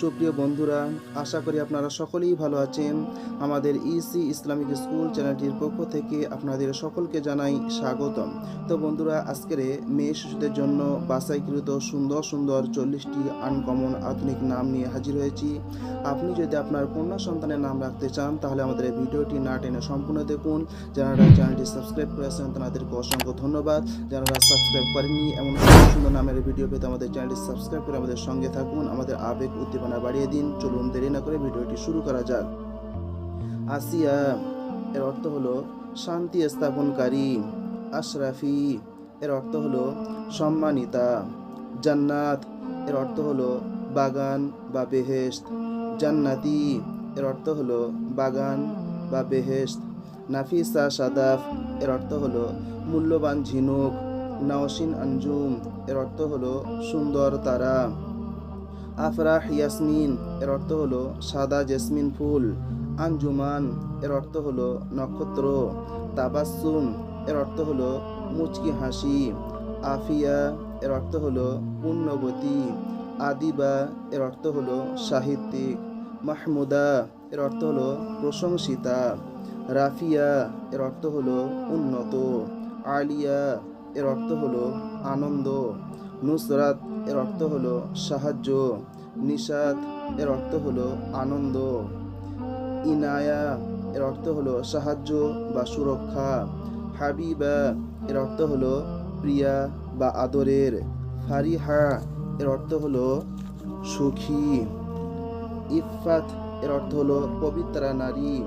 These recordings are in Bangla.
সুপ্রিয় বন্ধুরা, আশা করি আপনারা সকলেই ভালো আছেন। আমাদের ইসি ইসলামিক স্কুল চ্যানেলটির পক্ষ থেকে আপনাদের সকলকে জানাই স্বাগতম। তো বন্ধুরা, আজকের মেয়ে শিশুদের জন্য বাছাইকৃত সুন্দর সুন্দর চল্লিশটি আনকমন আধুনিক নাম নিয়ে হাজির হয়েছি। আপনি যদি আপনার কন্যা সন্তানের নাম রাখতে চান, তাহলে আমাদের ভিডিওটি না টেনে সম্পূর্ণ দেখুন। যারা চ্যানেলটি সাবস্ক্রাইব করেছেন, তাদেরকে অসংখ্য ধন্যবাদ। যারা সাবস্ক্রাইব করেননি, এমন সুন্দর নামের ভিডিও পেতে আমাদের চ্যানেলটি সাবস্ক্রাইব করে আমাদের সঙ্গে থাকুন। আমাদের আবেগ উদ্দীপনা বাড়িয়ে দিন, চলুন দেরি না করে ভিডিওটি শুরু করা যাক। আসিয়া, এর অর্থ হলো শান্তি স্থাপনকারী, আশরাফি। এর অর্থ হলো সম্মানিতা। জান্নাত, এর অর্থ হলো বাগান বা বেহেশত। জান্নাতি, এর অর্থ হলো বাগান বা বেহেশত। নাফিসা, সাদাফ, এর অর্থ হলো মূল্যবান ঝিনুক। নাওসিন আঞ্জুম, এর অর্থ হলো সুন্দর তারা। আফরাহ ইয়াসমিন, এর অর্থ হলো সাদা জেসমিন ফুল। আঞ্জুমান এর অর্থ হলো নক্ষত্র। তাবাসুম এর অর্থ হলো মুচকি হাসি। আফিয়া, এর অর্থ হলো পুণ্যবতী। আদিবা, এর অর্থ হলো সাহিত্যিক। মাহমুদা, এর অর্থ হলো প্রশংসিতা। রাফিয়া, এর অর্থ হলো উন্নত। আলিয়া, এর অর্থ হলো আনন্দ। নুসরাত এর অর্থ হলো সাহায্য নিশাত এর অর্থ হলো আনন্দ। ইনায়া এর অর্থ হলো সাহায্য বা সুরক্ষা। হাবিবা এর অর্থ হলো প্রিয়া বা আদরের। ফারিহা এর অর্থ হলো সুখী। ইফাত এর অর্থ হলো পবিত্রা নারী।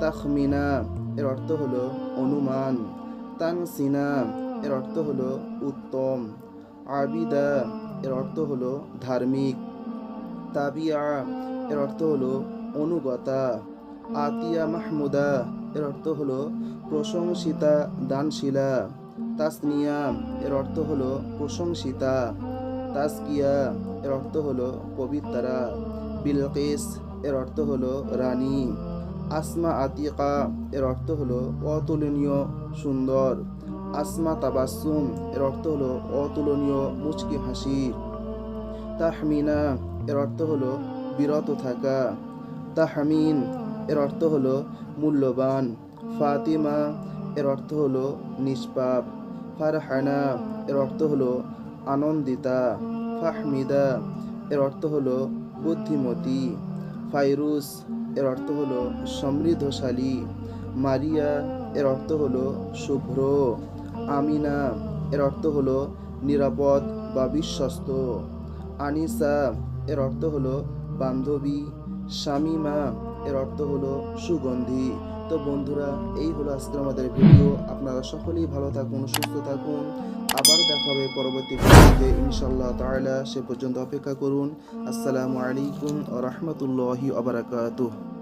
তাখমিনা এর অর্থ হলো অনুমান। তানসিনা এর অর্থ হলো উত্তম। আবিদা, এর অর্থ হলো ধার্মিক। তাবিয়া, এর অর্থ হলো অনুগতা। আতিয়া মাহমুদা, এর অর্থ হলো প্রশংসিতা, দানশীলা। তাসনিয়া, এর অর্থ হলো প্রশংসিতা। তাসকিয়া, এর অর্থ হলো পবিত্রা। বিলকিস, এর অর্থ হলো রানী। আসমা আতিকা, এর অর্থ হলো অতুলনীয়, সুন্দর। আসমা তাবাসুম এর অর্থ হলো অতুলনীয় মুচকি হাসি। তাহমিনা, এর অর্থ হলো বিরত থাকা। তাহমিন, এর অর্থ হলো মূল্যবান। ফাতিমা, এর অর্থ হলো নিষ্পাপ। ফারহানা, এর অর্থ হলো আনন্দিতা। ফাহমিদা, এর অর্থ হলো বুদ্ধিমতী। ফাইরুস, এর অর্থ হলো সমৃদ্ধশালী। মারিয়া এর অর্থ হলো শুভ্র, আমিনা। এর অর্থ হলো নিরাপদ বা বিশ্বস্ত। আনিসা, এর অর্থ হলো বান্ধবী। শামিমা, এর অর্থ হলো সুগন্ধি। তো বন্ধুরা, এই হলো আজকে আমাদের ভিডিও আপনারা সকলেই ভালো থাকুন, সুস্থ থাকুন। আবার দেখা হবে পরবর্তী ভিডিওতে। ইনশাল্লাহ তাআলা সে পর্যন্ত অপেক্ষা করুন। আসসালামু আলাইকুম ওয়া রাহমাতুল্লাহি ওয়া বারাকাতুহু।